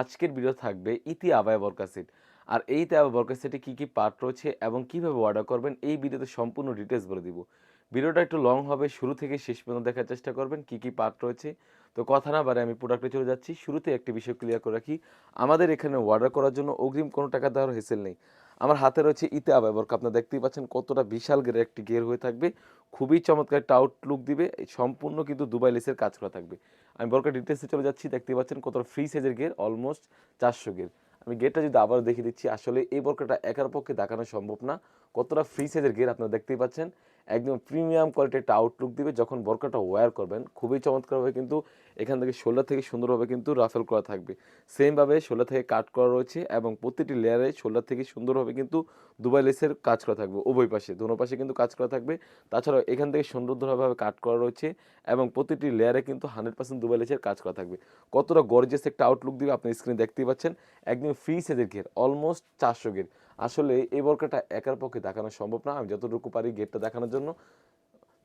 আজকের ভিডিও থাকবে ইতি আবায় বরকাসেট। আর এই আবায় বরকাসেটে কী কী পার্ট রয়েছে এবং কীভাবে অর্ডার করবেন, এই ভিডিওতে সম্পূর্ণ ডিটেলস বলে দিব। ভিডিওটা একটু লং হবে, শুরু থেকে শেষ পর্যন্ত দেখার চেষ্টা করবেন কী কী পার্ট রয়েছে। তো কথা না বারে আমি প্রোডাক্টে চলে যাচ্ছি। শুরুতে একটি বিষয় ক্লিয়ার করে রাখি। আমাদের এখানে অর্ডার করার জন্য অগ্রিম কোনো টাকা দেওয়ার হেসেল নেই। আমার হাতে রয়েছে ইতে আবার বর্ক আপনারা দেখতেই পাচ্ছেন কতটা বিশাল গের একটি গের হয়ে থাকবে। খুবই চমৎকার একটা আউটলুক দিবে। সম্পূর্ণ কিন্তু দুবাই লেসের কাজ করা থাকবে। আমি বরকা ডিটেলসে চলে যাচ্ছি দেখতে পাচ্ছেন কতটা ফ্রি সাইজের গের অলমোস্ট চারশো গের। আমি গেটটা যদি আবার দেখিয়ে দিচ্ছি, আসলে এই বরকাটা একার পক্ষে দেখানো সম্ভব না। কতটা ফ্রি সাইজের গের আপনারা দেখতেই পাচ্ছেন। একদম প্রিমিয়াম কোয়ালিটির একটা আউটলুক দিবে যখন বরকাটা ওয়্যার করবেন। খুবই চমৎকারভাবে কিন্তু এখান থেকে শোল্ডার থেকে সুন্দরভাবে কিন্তু রাফেল করা থাকবে। সেমভাবে শোল্ডার থেকে কাট করা রয়েছে এবং প্রতিটি লেয়ারে শোল্ডার থেকে সুন্দরভাবে কিন্তু দুবাই লেসের কাজ করা থাকবে উভয় পাশে, দোনো পাশে কিন্তু কাজ করা থাকবে। তাছাড়াও এখান থেকে সুন্দরভাবে কাট করা রয়েছে এবং প্রতিটি লেয়ারে কিন্তু হান্ড্রেড পার্সেন্ট দুবাই লেসের কাজ করা থাকবে। কতটা গর্জেস একটা আউটলুক দিবে আপনি স্ক্রিনে দেখতেই পাচ্ছেন। একদম ফ্রি সাইজের ঘের অলমোস্ট চারশো ঘের আসলে এই বর্কাটা একার পক্ষে দেখানো সম্ভব না। আমি যতটুকু পারি গেটটা দেখানোর জন্য।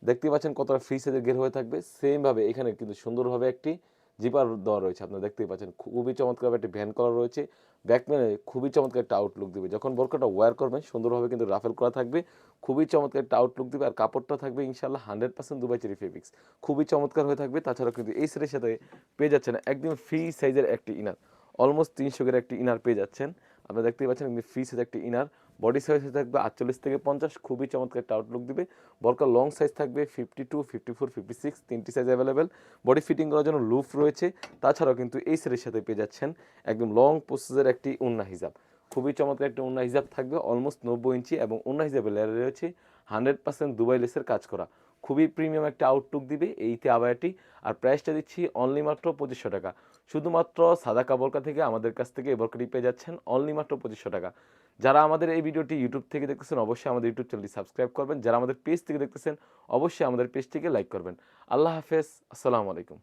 দেখতে পাচ্ছেন কতটা ফ্রি সাইজের গের হয়ে থাকবে। সেমভাবে এখানে কিন্তু সুন্দরভাবে একটি জিপার দেওয়া রয়েছে। আপনারা দেখতেই পাচ্ছেন খুবই চমৎকার একটি ভ্যান করা রয়েছে। ব্যাকম্যানে খুবই চমৎকার একটা আউটলুক দেবে। যখন বর্কাটা ওয়্যার করবেন, সুন্দরভাবে কিন্তু রাফেল করা থাকবে। খুবই চমৎকার একটা আউটলুক দিবে। আর কাপড়টা থাকবে ইনশাল্লাহ hundred percent Dubai cherry fabrics খুবই চমৎকার হয়ে থাকবে। তাছাড়া কিন্তু এই সেটের সাথে পেয়ে যাচ্ছেন একদম ফ্রি সাইজের একটি ইনার অলমোস্ট তিনশো গ্রের একটি ইনার পেয়ে যাচ্ছেন। আপনারা দেখতেই পাচ্ছেন একদম ফ্রি সাইজ একটি ইনার বডি সাইজ থাকবে আটচল্লিশ থেকে পঞ্চাশ, খুবই চমৎকার একটা আউটলুক দিবে। বরকার লং সাইজ থাকবে fifty two fifty four fifty six তিনটি সাইজ অ্যাভেলেবেল বডি ফিটিং করার জন্য লুফ রয়েছে। তাছাড়াও কিন্তু এই সেটের সাথে পেয়ে যাচ্ছেন একদম লং প্রসেসের একটি উন্না হিসাব খুবই চমৎকার একটা উন্না হিসাব থাকবে অলমোস্ট নব্বই ইঞ্চি এবং উন্না হিসাবে লেয়ার রয়েছে। হান্ড্রেড পার্সেন্ট দুবাই লেসের কাজ করা। খুবই প্রিমিয়াম একটা আউটলুক দিবে এইতে তেয়াবায়াটি আর প্রাইসটা দিচ্ছি অনলি মাত্র পঁচিশশো টাকা। শুধুমাত্র সাদা কাবরকা থেকে আমাদের কাছ থেকে এবার পেয়ে যাচ্ছেন অনলি মাত্র পঁচিশশো টাকা। যারা আমাদের এই ভিডিওটি ইউটিউব থেকে দেখতেছেন, অবশ্যই আমাদের ইউটিউব চ্যানেলটি সাবস্ক্রাইব করবেন। যারা আমাদের পেজ থেকে দেখতেছেন, অবশ্যই আমাদের পেজটিকে লাইক করবেন। আল্লাহ হাফেজ, আসসালামু আলাইকুম।